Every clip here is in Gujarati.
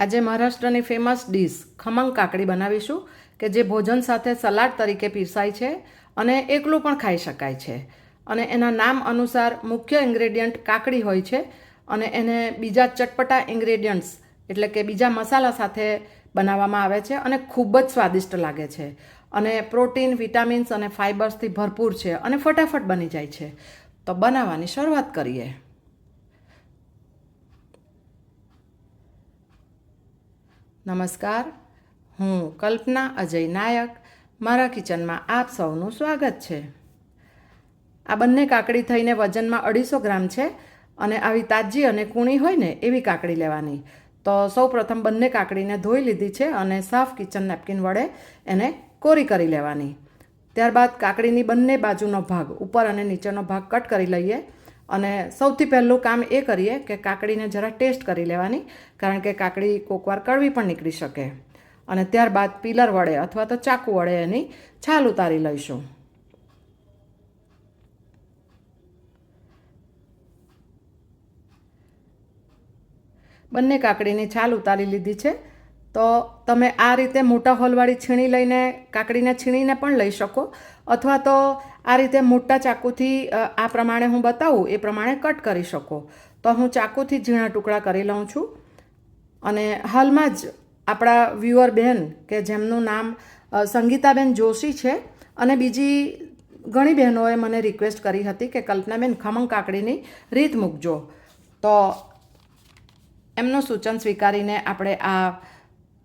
આજે મહારાષ્ટ્રની ફેમસ ડીશ ખમંગ કાકડી બનાવીશું, કે જે ભોજન સાથે સલાડ તરીકે પીરસાય છે અને એકલું પણ ખાઈ શકાય છે. અને એના નામ અનુસાર મુખ્ય ઇન્ગ્રેડિયન્ટ કાકડી હોય છે અને એને બીજા ચટપટા ઇન્ગ્રેડિયન્ટ્સ એટલે કે બીજા મસાલા સાથે બનાવવામાં આવે છે અને ખૂબ જ સ્વાદિષ્ટ લાગે છે. અને પ્રોટીન વિટામિન્સ અને ફાઇબર્સથી ભરપૂર છે અને ફટાફટ બની જાય છે. તો બનાવવાની શરૂઆત કરીએ. નમસ્કાર. હું કલ્પના અજય નાયક. મારા કિચનમાં આપ સૌનું સ્વાગત છે. આ બંને કાકડી થઈને વજનમાં અઢીસો ગ્રામ છે અને આવી તાજી અને કૂણી હોય ને એવી કાકડી લેવાની. તો સૌ પ્રથમ બંને કાકડીને ધોઈ લીધી છે અને સાફ કિચન નેપકિન વડે એને કોરી કરી લેવાની. ત્યારબાદ કાકડીની બંને બાજુનો ભાગ, ઉપર અને નીચેનો ભાગ કટ કરી લઈએ. અને સૌથી પહેલું કામ એ કરીએ કે કાકડીને જરા ટેસ્ટ કરી લેવાની, કારણ કે કાકડી કોકવાર કડવી પણ નીકળી શકે. અને ત્યારબાદ પીલર વડે અથવા તો ચાકુ વડે એની છાલ ઉતારી લઈશું. બંને કાકડીની છાલ ઉતારી લીધી છે. તો તમે આ રીતે મોટા હોલવાળી છીણી લઈને, કાકડીને છીણીને પણ લઈ શકો. અથવા તો આ રીતે મોટા ચાકુથી આ પ્રમાણે હું બતાવું, એ પ્રમાણે કટ કરી શકો. તો હું ચાકુથી ઝીણા ટુકડા કરી લઉં છું. અને હાલમાં જ આપણા વ્યુઅર બહેન કે જેમનું નામ સંગીતાબેન જોશી છે, અને બીજી ઘણી બહેનોએ મને રિક્વેસ્ટ કરી હતી કે કલ્પનાબેન ખમંગ કાકડીની રીત મૂકજો. તો એમનું સૂચન સ્વીકારીને આપણે આ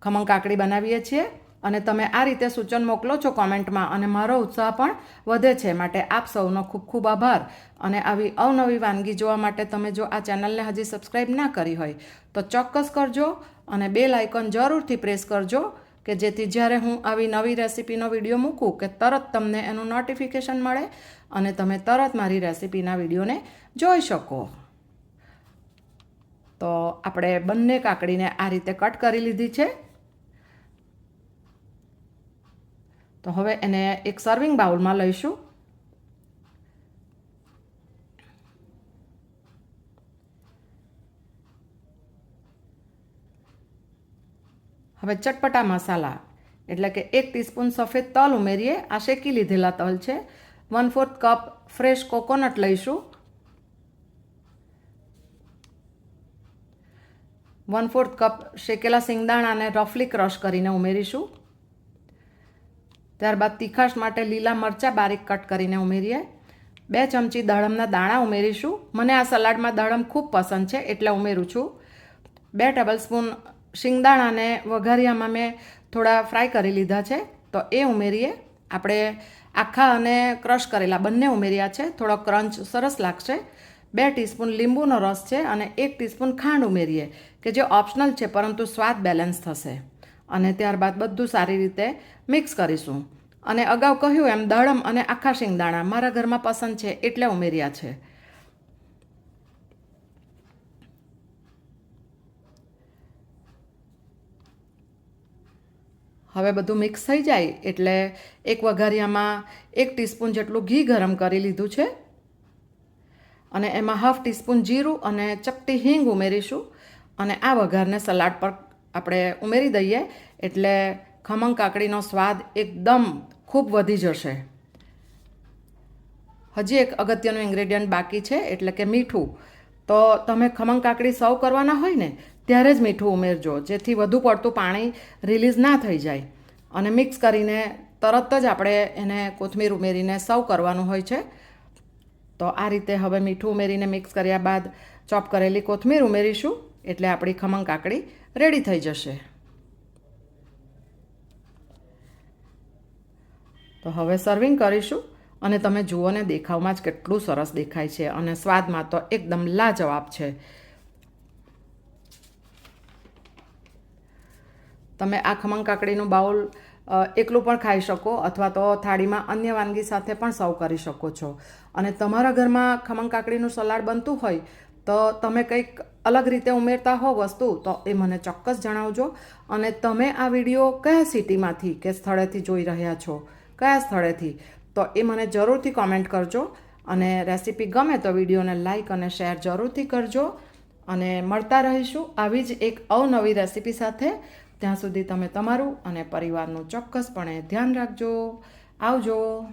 ખમણ કાકડી બનાવીએ છીએ અને તમે આ રીતે સૂચન મોકલો છો કોમેન્ટમાં અને મારો ઉત્સાહ પણ વધે છે. માટે આપ સૌનો ખૂબ ખૂબ આભાર. અને આવી અવનવી વાનગી જોવા માટે તમે જો આ ચેનલને હજી સબસ્ક્રાઈબ ના કરી હોય, તો ચોક્કસ કરજો અને બેલ આઇકોન જરૂરથી પ્રેસ કરજો કે જેથી જ્યારે હું આવી નવી રેસીપીનો વીડિયો મૂકું કે તરત તમને એનું નોટિફિકેશન મળે અને તમે તરત મારી રેસીપીના વિડીયોને જોઈ શકો. તો આપણે બંને કાકડીને આ રીતે કટ કરી લીધી છે. તો હવે એને એક સર્વિંગ બાઉલમાં લઈશું. હવે ચટપટા મસાલા, એટલે કે એક ટીસ્પૂન સફેદ તલ ઉમેરીએ. આ શેકી લીધેલા તલ છે. One fourth cup fresh coconut લઈશું. વન ફોર્થ કપ શેકેલા સિંગદાણાને રફલી ક્રશ કરીને ઉમેરીશું. ત્યારબાદ તીખાશ માટે લીલા મરચાં બારીક કટ કરીને ઉમેરીએ. બે ચમચી દાડમના દાણા ઉમેરીશું. મને આ સલાડમાં દાડમ ખૂબ પસંદ છે એટલે ઉમેરું છું. બે ટેબલ સ્પૂન શિંગદાણાને વઘારિયામાં મેં થોડા ફ્રાય કરી લીધા છે. તો એ ઉમેરીએ. આપણે આખા અને ક્રશ કરેલા બંને ઉમેર્યા છે. થોડો ક્રંચ સરસ લાગશે. બે ટીસ્પૂન લીંબુનો રસ છે અને એક ટીસ્પૂન ખાંડ ઉમેરીએ, કે જે ઓપ્શનલ છે, પરંતુ સ્વાદ બેલેન્સ થશે. અને ત્યારબાદ બધું સારી રીતે મિક્સ કરીશું. અને અગાઉ કહ્યું એમ, દળમ અને આખા શિંગદાણા મારા ઘરમાં પસંદ છે એટલે ઉમેર્યા છે. હવે બધું મિક્સ થઈ જાય એટલે એક વઘારિયામાં એક ટીસ્પૂન જેટલું ઘી ગરમ કરી લીધું છે. અને એમાં હાફ ટીસ્પૂન જીરું અને ચપટી હિંગ ઉમેરીશું. અને આ વઘારને સલાડ પર આપણે ઉમેરી દઈએ, એટલે ખમણ કાકડીનો સ્વાદ એકદમ ખૂબ વધી જશે. હજી એક અગત્યનું ઇન્ગ્રેડિયન્ટ બાકી છે, એટલે કે મીઠું. તો તમે ખમણ કાકડી સર્વ કરવાના હોય ને, ત્યારે જ મીઠું ઉમેરજો, જેથી વધુ પડતું પાણી રિલીઝ ના થઈ જાય. અને મિક્સ કરીને તરત જ આપણે એને કોથમીર ઉમેરીને સર્વ કરવાનું હોય છે. તો આ રીતે હવે મીઠું ઉમેરીને મિક્સ કર્યા બાદ ચોપ કરેલી કોથમીર ઉમેરીશું. એટલે આપણી ખમણ કાકડી રેડી થઈ જશે. તો હવે સર્વિંગ કરીશું અને તમે જુઓ ને દેખાવમાં જ કેટલું સરસ દેખાય છે અને સ્વાદમાં તો એકદમ લાજવાબ છે. તમે આ ખમણ કાકડીનું બાઉલ એકલું પણ ખાઈ શકો અથવા તો થાળીમાં અન્ય વાનગી સાથે પણ સર્વ કરી શકો છો. અને તમારા ઘરમાં ખમણ કાકડીનું સલાડ બનતું હોય તો તમે કંઈક અલગ રીતે ઉમેરતા હો વસ્તુ, તો એ મને ચોક્કસ જણાવજો. અને તમે આ વીડિયો કયા સિટીમાંથી કે સ્થળેથી જોઈ રહ્યા છો? કયા સ્થળેથી? તો એ મને જરૂરથી કોમેન્ટ કરજો. અને રેસીપી ગમે તો વિડીયોને લાઇક અને શેર જરૂરથી કરજો. અને મળતા રહીશું આવી જ એક અવનવી રેસીપી સાથે. ત્યાં સુધી તમે તમારું અને પરિવારનું ચોક્કસપણે ધ્યાન રાખજો. આવજો.